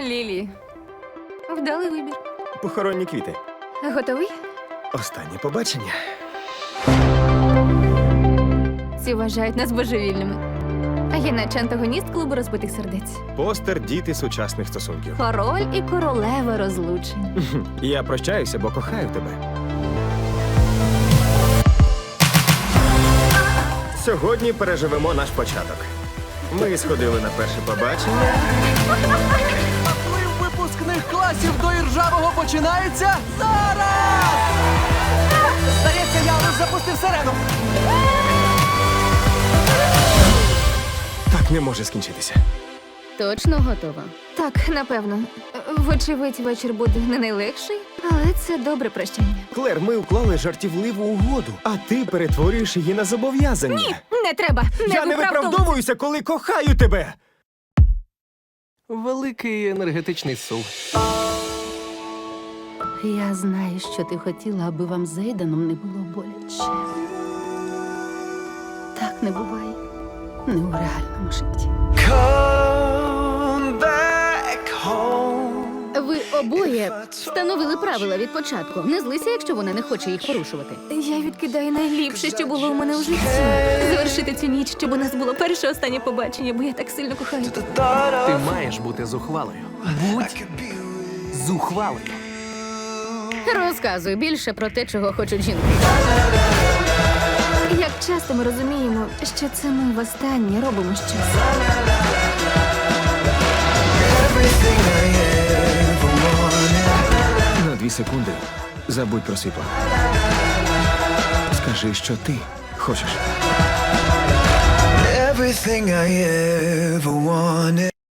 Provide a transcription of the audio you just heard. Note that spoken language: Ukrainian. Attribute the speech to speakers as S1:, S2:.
S1: Лілі. Вдалий вибір.
S2: Похоронні квіти.
S1: Готовий?
S2: Останнє побачення.
S1: Ці вважають нас божевільними. А я наче антагоніст клубу розбитих сердець.
S2: Постер діти сучасних стосунків.
S1: Король і королева розлучень.
S2: Я прощаюся, бо кохаю тебе. Сьогодні переживемо наш початок. Ми сходили на перше побачення.
S3: Випускних класів до іржавого починається зараз! Здається, я вас запустив всереду.
S2: Так не може скінчитися.
S4: Точно готова.
S1: Так, напевно. Вочевидь, вечір буде не найлегший, але це добре прощання.
S2: Клер, ми уклали жартівливу угоду, а ти перетворюєш її на зобов'язання.
S1: Ні, не треба. Не
S2: Я не виправдовуюся, коли кохаю тебе.
S3: Великий енергетичний сув.
S4: Я знаю, що ти хотіла, аби вам з Ейданом не було боляче. Так не буває. Не у реальному житті. Обоє встановили правила від початку. Не злися, якщо вона не хоче їх порушувати.
S1: Я відкидаю найліпше, що було у мене у житті. Завершити цю ніч, щоб у нас було перше останнє побачення, бо я так сильно кохаю.
S3: Ти маєш бути зухвалою. Будь зухвалою.
S4: Розказуй більше про те, чого хочуть жінки.
S1: Як часто ми розуміємо, що це ми востаннє робимо щось.
S2: Секунди забудь про свій план. Скажи, що ти хочеш.
S5: Everything I ever wanted.